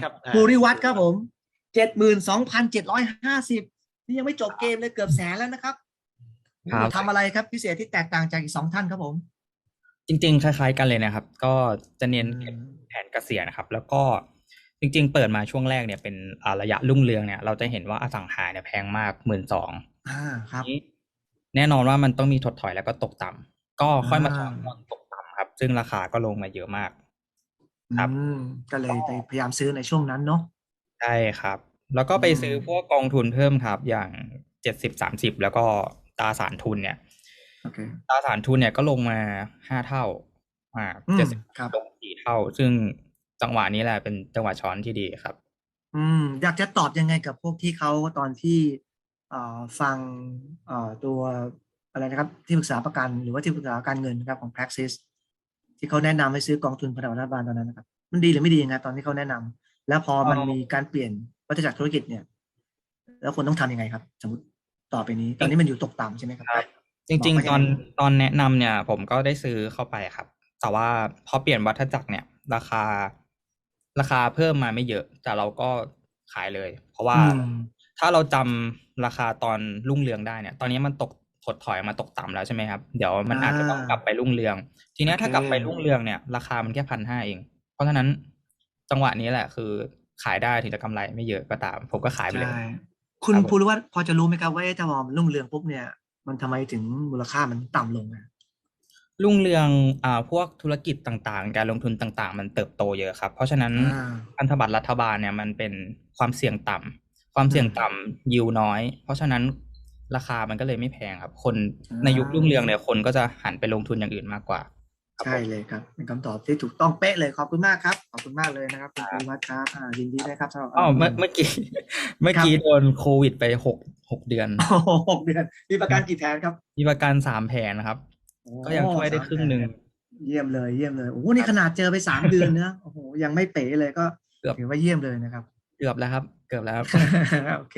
ครับอ่าภูริวัตรครับผมเจ็ดหมื่นสองพันเจ็ดร้อยห้าสิบนี่ยังไม่จบเกมเลยเกือบแสนแล้วนะครับครับ ทำอะไรครับพิเศษที่แตกต่างจากอีกสองท่านครับผม จริง ๆ คล้าย ๆ กันเลยนะครับ ก็จะเน้นเก็บแผนเกษียณนะครับ แล้วก็จริง ๆ เปิดมาช่วงแรกเนี่ยเป็นอ่าระยะรุ่งเรืองเนี่ยเราจะเห็นว่าอสังหาเนี่ยแพงมากหมื่นสอง อ่าครับ แน่นอนว่ามันต้องมีถดถอยแล้วก็ตกต่ำก็ค่อยมาอ่าถอนตอนตกต่ำครับ ซึ่งราคาก็ลงมาเยอะมาก ครับอืมก็เลยไปพยายามซื้อในช่วงนั้นเนาะ ใช่ครับ แล้วก็ไปซื้อพวกกองทุนเพิ่มครับ อย่างเจ็ดสิบสามสิบแล้วก็ตราสารทุนเนี่ย โอเค ตราสารทุนเนี่ยก็ลงมาห้าเท่า อ่าอืมเจ็ดสิบครับ ลงสี่เท่า ซึ่งจังหวะนี้แหละเป็นจังหวะช้อนที่ดีครับ อืม อยากจะตอบยังไงกับพวกที่เขาตอนที่เอ่อฟังเอ่อตัวอะไรนะครับ ที่ปรึกษาประกันหรือว่าที่ปรึกษาการเงินนะครับของ Praxis ที่เขาแนะนำให้ซื้อกองทุนพันธบัตรรัฐบาลตอนนั้นนะครับ มันดีหรือไม่ดียังไงตอนที่เขาแนะนำแล้วพอมันเอ่อมีการเปลี่ยนวัฏจักรธุรกิจเนี่ย แล้วคนต้องทำยังไงครับ สมมติต่อไปนี้ ตอนนี้มันอยู่ตกต่ำใช่ไหมครับครับจริงบอกว่าๆตอนยังไงตอนแนะนำเนี่ย ผมก็ได้ซื้อเข้าไปครับ แต่ว่าพอเปลี่ยนวัฏจักรเนี่ย ราคา ราคาเพิ่มมาไม่เยอะ แต่เราก็ขายเลย เพราะว่าอืมถ้าเราจำราคาตอนรุ่งเรืองได้เนี่ย ตอนนี้มันตก ถดถอยมาตกต่ำแล้วใช่ไหมครับ เดี๋ยวมันอาจจะต้องกลับไปรุ่งเรือง ทีเนี้ยถ้ากลับไปรุ่งเรืองเนี่ย ราคามันแค่พันห้าเอง เพราะฉะนั้นจังหวะนี้แหละคือขายได้ถึงจะกำไรไม่เยอะก็ตาม ผมก็ขายไปเลยใช่คุณครับผมภูริวัฒน์พอจะรู้ไหมครับว่าเอ๊ะถ้ามองรุ่งเรืองปุ๊บเนี่ย มันทำไมถึงมูลค่ามันต่ำลงอะรุ่งเรืองอ่าพวกธุรกิจต่างๆ การลงทุนต่างๆ มันเติบโตเยอะครับ เพราะฉะนั้นอ่าพันธบัตรรัฐบาลเนี่ยมันเป็นความเสี่ยงต่ำความเสี่ยงต่ำยิวน้อย เพราะฉะนั้น ราคามันก็เลยไม่แพงครับ คนอ่าในยุครุ่งเรืองเนี่ยคนก็จะหันไปลงทุนอย่างอื่นมากกว่าครับใช่ผมเลยครับเป็นคำตอบที่ถูกต้องเป๊ะเลยขอบคุณมากครับขอบคุณมากเลยนะครับคุณภูริวัฒน์ครับอ่ายินดีด้วยครับสำหรับอ๋อเมื่อเมื่อกี้เมื่อกี้โดนโควิดไปหกหกเดือนโอ้โหหกเดือนมีประกันกี่แผนครับ มีประกันสามแผนนะครับ ก็ยังช่วยได้ครึ่งหนึ่งเยี่ยมเลยเยี่ยมเลยโอ้โหนี่ขนาดเจอไปสามเดือนเนอะโอ้โหยังไม่เป๋เลยก็เกือบถือว่าเยี่ยมเลยนะครับ เกือบแล้วครับ เกือบแล้วครับโอเค